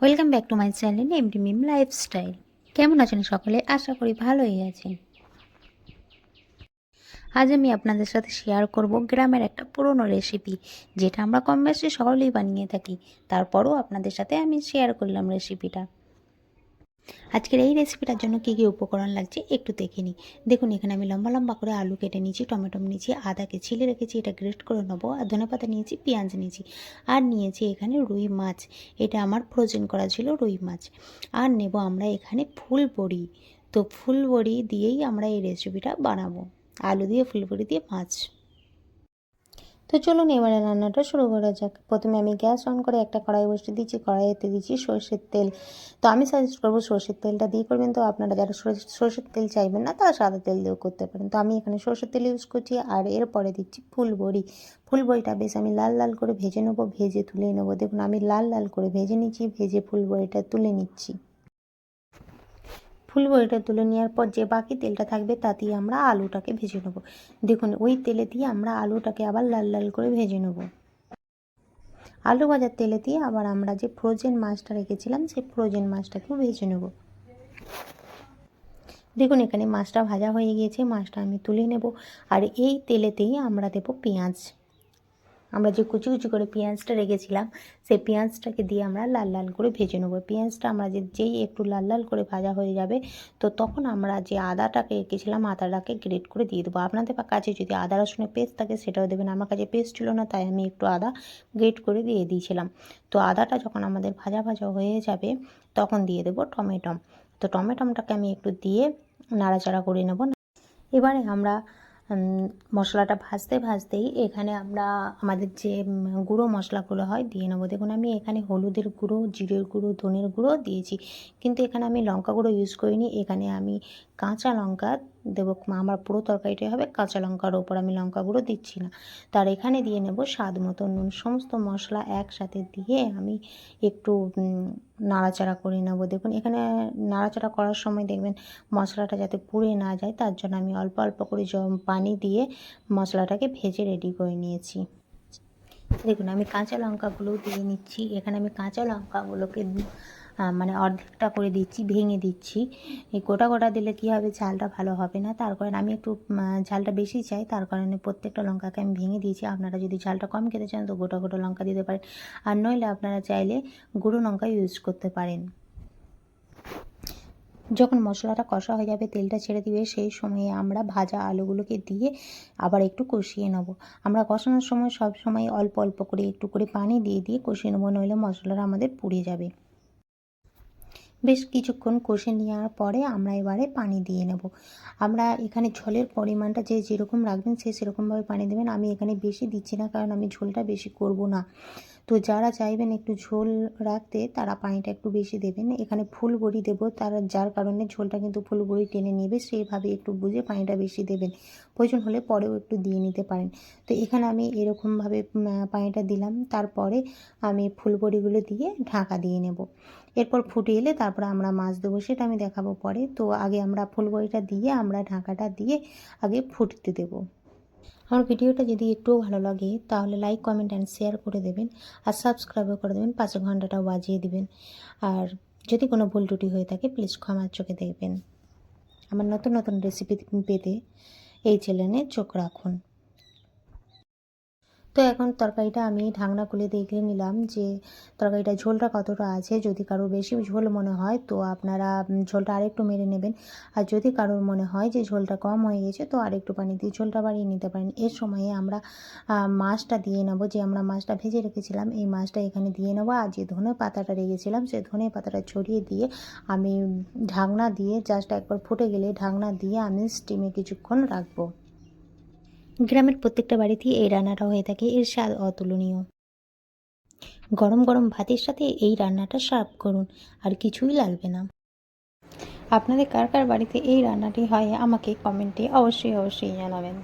Welcome back to my channel M D Mim lifestyle কেমন আছেন সকলে? আশা করি ভালোই আছেন। আজ আমি আপনাদের সাথে শেয়ার করব গ্রামের একটা পুরনো রেসিপি যেটা আমরা কম বেশি সকলেই বানিয়ে থাকি। তারপরও আপনাদের সাথে আমি শেয়ার করলাম রেসিপিটা আজকের এই রেসিপিটার জন্য কী কী উপকরণ লাগছে একটু দেখে নিই। দেখুন, এখানে আমি লম্বা লম্বা করে আলু কেটে নিয়েছি, টমেটো নিয়েছি আদাকে ছিলে রেখেছি এটা গ্রেট করে নেব, আর ধনেপাতা নিয়েছি, পেঁয়াজ নিয়েছি, আর নিয়েছি এখানে রুই মাছ, এটা আমার ফ্রোজেন করা ছিল রুই মাছ। আর নেব আমরা এখানে ফুল বড়ি তো ফুল বড়ি দিয়েই আমরা এই রেসিপিটা বানাবো। আলু দিয়ে ফুল বড়ি দিয়ে মাছ। তো চলুন এবারে রান্নাটা শুরু করা যাক। প্রথমে আমি গ্যাস অন করে একটা কড়াই বসিয়ে দিচ্ছি কড়াইতে দিচ্ছি সর্ষের তেল। তো আমি সাজেস্ট করব সর্ষের তেলটা দিয়ে করবেন। তো আপনারা যারা সর্ষের তেল চাইবেন না, তারা সাদা তেল দিয়েও করতে পারেন। তো আমি এখানে সর্ষের তেল ইউজ করছি আর এরপরে দিচ্ছি ফুলবড়ি। ফুলবড়িটা বেশ আমি লাল লাল করে ভেজে নেব, ভেজে তুলে নেব। দেখুন আমি লাল লাল করে ভেজে নিচ্ছি, ভেজে ফুলবড়িটা তুলে নিচ্ছি। ফুলবড়িটা তুলে নেওয়ার পর যে বাকি তেলটা থাকবে তা দিয়ে আমরা আলুটাকে ভেজে নেব। দেখুন, ওই তেলে দিয়ে আমরা আলুটাকে আবার লাল লাল করে ভেজে নেব। আলু ভাজার তেলে দিয়ে আবার আমরা যে ফ্রোজেন মাছটা রেখেছিলাম, সেই ফ্রোজেন মাছটাকেও ভেজে নেব। দেখুন, এখানে মাছটা ভাজা হয়ে গিয়েছে, মাছটা আমি তুলে নেব। আর এই তেলেতেই আমরা দেব পেঁয়াজ। আমরা যে কুচি কুচি করে পেঁয়াজটা রেখেছিলাম, সেই পেঁয়াজটাকে দিয়ে আমরা লাল লাল করে ভেজে নেব। পেঁয়াজটা আমরা যে, যেই একটু লাল লাল করে ভাজা হয়ে যাবে, তো তখন আমরা যে আদাটাকে রেখেছিলাম, আদাটাকে গ্রেট করে দিয়ে দেবো। আপনাদের কাছে যদি আদা রসুনের পেস্ট থাকে, সেটাও দেবেন। আমার কাছে পেস্ট ছিল না, তাই আমি একটু আদা গ্রেট করে দিয়ে দিয়েছিলাম। তো আদাটা যখন আমাদের ভাজা ভাজা হয়ে যাবে, তখন দিয়ে দেবো টমেটম। তো টমেটমটাকে আমি একটু দিয়ে নাড়াচাড়া করে নেব। এবারে আমরা মশলাটা ভাজতে ভাজতেই এখানে আমরা আমাদের যে গুঁড়ো মশলাগুলো হয় দিয়ে নেব। দেখুন, আমি এখানে হলুদের গুঁড়ো, জিরের গুঁড়ো, ধনের গুঁড়ো দিয়েছি। কিন্তু এখানে আমি লঙ্কা গুঁড়ো ইউজ করিনি। এখানে আমি কাঁচা লঙ্কা দেবো আমার পুরো তরকারিটাই হবে কাঁচা লঙ্কার ওপর, আমি লঙ্কা গুঁড়ো দিচ্ছি না। তার এখানে দিয়ে নেব স্বাদ মতো নুন, সমস্ত মশলা একসাথে দিয়ে আমি একটু নাড়াচাড়া করে নেব। দেখুন, এখানে নাড়াচাড়া করার সময় দেখবেন মশলাটা যাতে পুড়ে না যায়, তার জন্য আমি অল্প অল্প করে পানি দিয়ে মশলাটাকে ভেজে রেডি করে নিয়েছি। দেখুন, আমি কাঁচা লঙ্কাগুলোও দিয়ে নিচ্ছি। এখানে আমি কাঁচা লঙ্কাগুলোকে মানে অর্ধেকটা করে দিচ্ছি, ভেঙে দিচ্ছি। এই গোটা গোটা দিলে কী হবে? ঝালটা ভালো হবে না। তার কারণে আমি একটু ঝালটা বেশি চাই। তার কারণে প্রত্যেকটা লঙ্কাকে আমি ভেঙে দিয়েছি। আপনারা যদি ঝালটা কম খেতে চান, তো গোটা গোটা লঙ্কা দিতে পারেন। আর নইলে আপনারা চাইলে গুঁড়ো লঙ্কা ইউজ করতে পারেন। যখন মশলাটা কষা হয়ে যাবে, তেলটা ছেড়ে দিবে, সেই সময়ে আমরা ভাজা আলুগুলোকে দিয়ে আবার একটু কষিয়ে নেব। আমরা কষানোর সময় সব সময় অল্প অল্প করে একটু করে পানি দিয়ে দিয়ে কষিয়ে নেব, নইলে মশলাটা আমাদের পুড়ে যাবে। বেশ কিছুক্ষণ কষে নেওয়ার পরে আমরা এবারে পানি দিয়ে নেব। আমরা এখানে ঝোলের পরিমাণটা যে যেরকম রাখবেন সে সেরকমভাবে পানি দেবেন। আমি এখানে বেশি দিচ্ছি না কারণ আমি ঝোলটা বেশি করব না। তো যারা চাইবেন একটু ঝোল রাখতে, তারা পানিটা একটু বেশি দেবেন। এখানে ফুল বড়ি দেবো, তার যার কারণে ঝোলটা কিন্তু ফুল বড়ি টেনে নেবে, সেইভাবে একটু বুঝে পানিটা বেশি দেবেন। প্রয়োজন হলে পরেও একটু দিয়ে নিতে পারেন। তো এখানে আমি এরকমভাবে পানিটা দিলাম। তারপরে আমি ফুল বড়িগুলো দিয়ে ঢাকা দিয়ে নেব। এরপর ফুটে এলে তারপর আমরা মাছ দেবো, সেটা আমি দেখাবো পরে। তো আগে আমরা ফুলবড়িটা দিয়ে, আমরা ঢাকাটা দিয়ে আগে ফুটতে দেবো। আমার ভিডিওটা যদি একটুও ভালো লাগে, তাহলে লাইক কমেন্ট অ্যান্ড শেয়ার করে দেবেন আর সাবস্ক্রাইবও করে দেবেন, পাঁচ ঘন্টাটাও বাজিয়ে দেবেন। আর যদি কোনো ভুল টুটি হয়ে থাকে প্লিজ ক্ষমার চোখে দেখবেন। আমার নতুন নতুন রেসিপি পেতে এই চ্যানেলে চোখ রাখুন। তো এখন তরকারিটা আমি ঢাকনা খুলে দেখে নিলাম যে তরকারিটা ঝোলটা কতটা আছে। যদি কারোর বেশি ঝোল মনে হয় তো আপনারা ঝোলটা আরেকটু মেরে নেবেন। আর যদি কারোর মনে হয় যে ঝোলটা কম হয়ে গেছে তো আরেকটু পানি দিয়ে ঝোলটা বাড়িয়ে নিতে পারেন। এর সময়ে আমরা মাছটা দিয়ে নেব। যে আমরা মাছটা ভেজে রেখেছিলাম এই মাছটা এখানে দিয়ে নেব। আর যে ধনে পাতাটা রেখেছিলাম সে ধনে পাতাটা ছড়িয়ে দিয়ে আমি ঢাকনা দিয়ে জাস্ট একবার ফুটে গেলে ঢাকনা দিয়ে আমি স্টিমে কিছুক্ষণ রাখব। গ্রামের প্রত্যেকটা বাড়িতেই এই রান্নাটা হয়ে থাকে, এর স্বাদ অতুলনীয়। গরম গরম ভাতের সাথে এই রান্নাটা সার্ভ করুন, আর কিছুই লাগবে না। আপনাদের কার কার বাড়িতে এই রান্নাটি হয় আমাকে কমেন্টে অবশ্যই অবশ্যই জানাবেন।